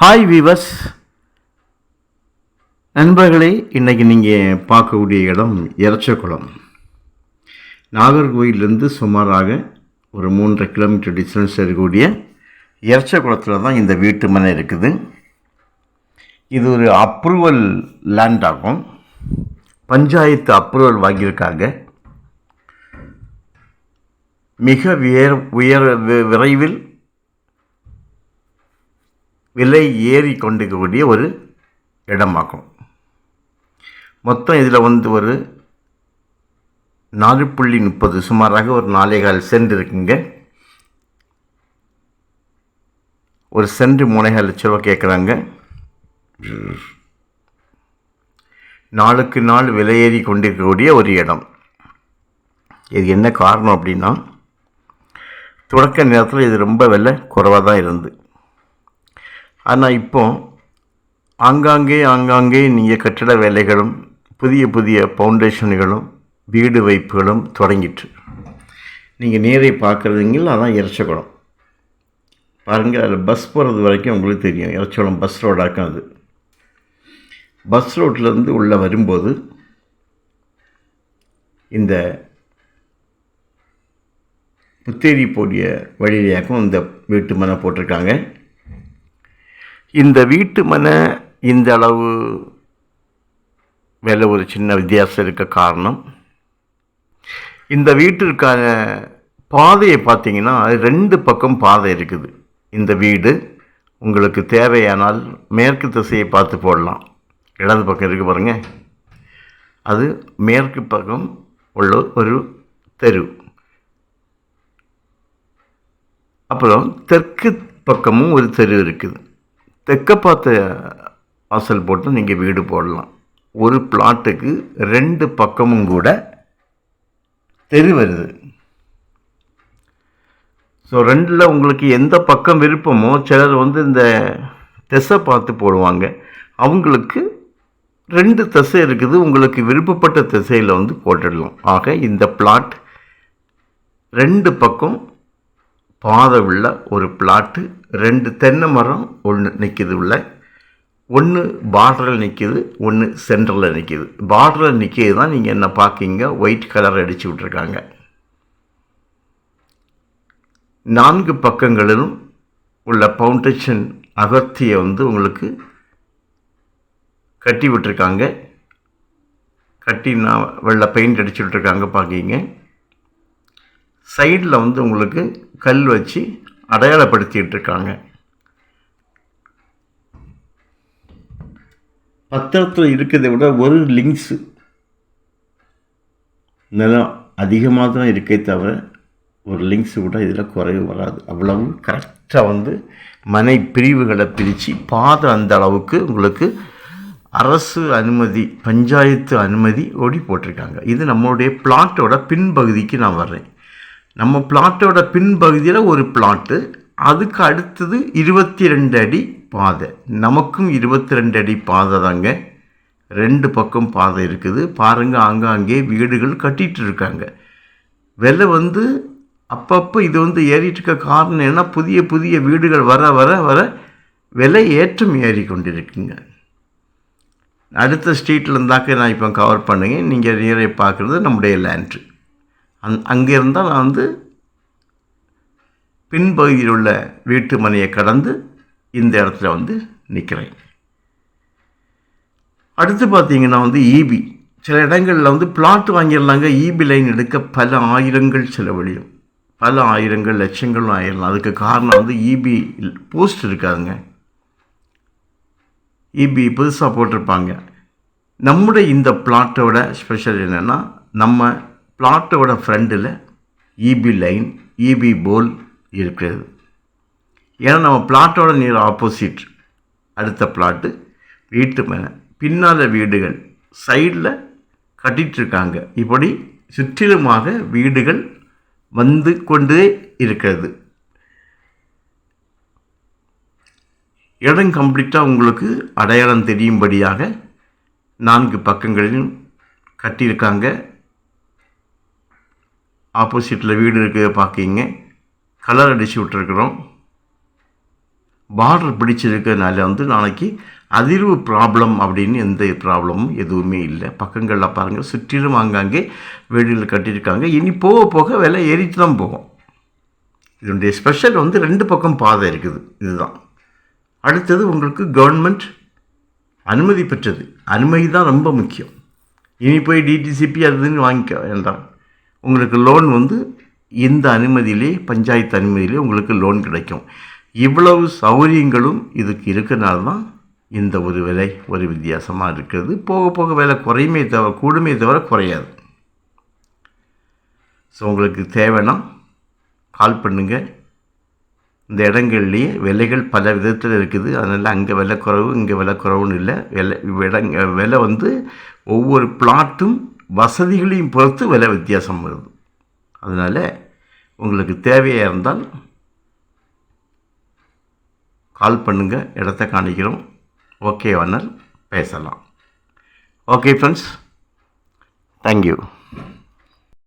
Hi viewers நண்பர்களே இன்றைக்கி நீங்கள் பார்க்கக்கூடிய இடம் இறச்சக்குளம் நாகர்கோயிலிருந்து சுமாராக ஒரு மூன்றரை கிலோமீட்டர் டிஸ்டன்ஸ் இருக்கக்கூடிய இறச்சக்குளத்தில் தான் இந்த வீட்டு மனை இருக்குது. இது ஒரு அப்ரூவல் லேண்ட் ஆகும். பஞ்சாயத்து அப்ரூவல் வாங்கியிருக்காங்க. மிக உயர் உயர விரைவில் விலை ஏறி கொண்டிருக்கக்கூடிய ஒரு இடமாகும். மொத்தம் இதில் வந்து ஒரு நாலு புள்ளி முப்பது சுமாராக ஒரு நாலே கால் சென்ட் இருக்குங்க. ஒரு சென்ட் மூணேகால் லட்ச ரூபா கேட்குறாங்க. நாளுக்கு நாள் விலையேறி கொண்டிருக்கக்கூடிய ஒரு இடம். இது என்ன காரணம் அப்படின்னா தொடக்க நேரத்தில் இது ரொம்ப விலை குறைவாக தான் இருந்து. ஆனால் இப்போ ஆங்காங்கே ஆங்காங்கே நீங்கள் கட்டிட வேலைகளும் புதிய புதிய ஃபவுண்டேஷன்களும் வீடு வைப்புகளும் தொடங்கிட்டு. நீங்கள் நேரை பார்க்குறதுங்கள அதான் இறச்சக்குளம் பாருங்கள் அதில் பஸ் போகிறது வரைக்கும் உங்களுக்கு தெரியும். இறச்சகுளம் பஸ் ரோடாக்கும் அது பஸ் ரோட்லேருந்து உள்ளே வரும்போது இந்த புத்தேரி போடிய வழியாக்கும் இந்த வீட்டு மனை போட்டிருக்காங்க. இந்த வீட்டு மனை இந்த அளவு விலை ஒரு சின்ன வித்தியாசம் இருக்க காரணம். இந்த வீட்டிற்கான பாதையை பார்த்தீங்கன்னா ரெண்டு பக்கம் பாதை இருக்குது. இந்த வீடு உங்களுக்கு தேவையானால் மேற்கு திசையை பார்த்து போடலாம். இடது பக்கம் இருக்கு பாருங்க. அது மேற்கு பக்கம் உள்ள ஒரு தெரு. அப்புறம் தெற்கு பக்கமும் ஒரு தெரு இருக்குது. தெற்க பார்த்த வாசல் போட்டு நீங்கள் வீடு போடலாம். ஒரு பிளாட்டுக்கு ரெண்டு பக்கமும் கூட தெரு வருது. ஸோ ரெண்டில் உங்களுக்கு எந்த பக்கம் விருப்பமோ சிலர் வந்து இந்த திசை பார்த்து போடுவாங்க. அவங்களுக்கு ரெண்டு திசை இருக்குது. உங்களுக்கு விருப்பப்பட்ட திசையில் வந்து போட்டுடலாம். ஆக இந்த பிளாட் ரெண்டு பக்கம் பாதை உள்ள ஒரு பிளாட்டு ரெண்டு தென்னை மரம் ஒன்று நிற்கிது உள்ள. ஒன்று பார்டரில் நிற்கிது ஒன்று சென்டரில் நிற்கிது பார்டரில் நிற்கிது தான் நீங்கள் என்ன பார்க்கிங்க? ஒயிட் கலர் அடித்து விட்ருக்காங்க நான்கு பக்கங்களிலும் உள்ள ஃபவுண்டேஷன் அகர்த்தியை வந்து உங்களுக்கு கட்டி விட்டுருக்காங்க. கட்டி நான் வெள்ளை பெயிண்ட் அடிச்சு விட்ருக்காங்க பார்க்கிங்க. சைடில் வந்து உங்களுக்கு கல் வச்சு அடையாளப்படுத்திகிட்ருக்காங்க பத்திரத்தில் இருக்கிறதை விட ஒரு லிங்க்ஸு நிலம் அதிகமாக தான் இருக்கே தவிர ஒரு லிங்க்ஸ் கூட இதில் குறைவு வராது. அவ்வளவு கரெக்டாக வந்து மனை பிரிவுகளை பிரித்து பாதை அந்த அளவுக்கு உங்களுக்கு அரசு அனுமதி பஞ்சாயத்து அனுமதி ஓடி போட்டிருக்காங்க. இது நம்மளுடைய பிளாட்டோட பின்பகுதிக்கு நான் வர்றேன். நம்ம பிளாட்டோட பின்பகுதியில் ஒரு பிளாட்டு அதுக்கு அடுத்தது இருபத்தி ரெண்டு அடி பாதை. நமக்கும் இருபத்தி ரெண்டு அடி பாதை தாங்க. ரெண்டு பக்கம் பாதை இருக்குது. பாருங்கள் ஆங்காங்கே வீடுகள் கட்டிகிட்டு இருக்காங்க. விலை வந்து அப்பப்போ இது வந்து ஏறிட்டு இருக்க காரணம் என்ன புதிய புதிய வீடுகள் வர வர வர விலை ஏற்றம் ஏறி கொண்டிருக்குங்க. அடுத்த ஸ்ட்ரீட்டில் இருந்தாக்க நான் இப்போ கவர் பண்ணுங்க. நீங்கள் நேரே பார்க்குறது நம்முடைய லேண்ட்ரு அங் அங்கே இருந்தால் நான் வந்து பின்பகுதியில் உள்ள வீட்டு மனையை கடந்து இந்த இடத்துல வந்து நிற்கிறேன் அடுத்து பார்த்தீங்கன்னா வந்து ஈபி. சில இடங்களில் வந்து பிளாட் வாங்கிடலாங்க. ஈபி லைன் எடுக்க பல ஆயிரங்கள் செலவழியும். பல ஆயிரங்கள் லட்சங்களும் ஆயிடலாம் அதுக்கு காரணம் வந்து ஈபி போஸ்ட் இருக்காதுங்க. இபி புதுசாக போட்டிருப்பாங்க. நம்முடைய இந்த பிளாட்டோட ஸ்பெஷல் என்னென்னா நம்ம பிளாட்டோட ஃப்ரண்டில் இபி லைன் இபி போல் இருக்கிறது. ஏன்னா நம்ம பிளாட்டோட நீர் ஆப்போசிட் அடுத்த பிளாட்டு வீட்டு மேலே. பின்னால் வீடுகள் சைடில் கட்டிகிட்ருக்காங்க இப்படி சுற்றிலுமாக வீடுகள் வந்து கொண்டே இருக்கிறது. இடம் கம்ப்ளீட்டாக உங்களுக்கு அடையாளம் தெரியும்படியாக நான்கு பக்கங்களிலும் கட்டியிருக்காங்க. ஆப்போசிட்டில் வீடு இருக்குது பார்க்கிங்க கலர் அடித்து விட்டுருக்குறோம். பார்டர் பிடிச்சிருக்கனால வந்து நாளைக்கு அதிர்வு ப்ராப்ளம் அப்படின்னு எந்த ப்ராப்ளமும் எதுவுமே இல்லை. பக்கங்களில் பாருங்கள் சுற்றிலும் அங்கங்கே வீடுகள் கட்டியிருக்காங்க. இனி போக போக விலை ஏறிட்டு தான் போகும். இதனுடைய ஸ்பெஷல் வந்து ரெண்டு பக்கம் பாதை இருக்குது. இதுதான். அடுத்தது உங்களுக்கு கவர்மெண்ட் அனுமதி பெற்றது. அனுமதி தான் ரொம்ப முக்கியம். இனி போய் டிடிசிபி அதுன்னு வாங்கிக்க வேண்டாம். உங்களுக்கு லோன் வந்து இந்த அனுமதியிலே பஞ்சாயத்து அனுமதியிலே உங்களுக்கு லோன் கிடைக்கும். இவ்வளவு சௌகரியங்களும் இதுக்கு இருக்கனால தான் இந்த ஒரு விலை ஒரு வித்தியாசமாக இருக்கிறது. போக போக விலை குறையுமே தவிர கூடுமே தவிர குறையாது. ஸோ உங்களுக்கு தேவைன்னா கால் பண்ணுங்கள் இந்த இடங்கள்லேயே விலைகள் பல விதத்தில் இருக்குது. அதனால் அங்கே விலை குறைவு இங்கே விலை குறைவுன்னு இல்லை. விலை இடங்க விலை வந்து ஒவ்வொரு பிளாட்டும் வசதிகளையும் பொறுத்து விலை வித்தியாசம் வருது. அதனால் உங்களுக்கு தேவையாக இருந்தால் கால் பண்ணுங்கள் இடத்த காணிக்கிறோம் ஓகே வண்ணல் பேசலாம். Okay friends thank you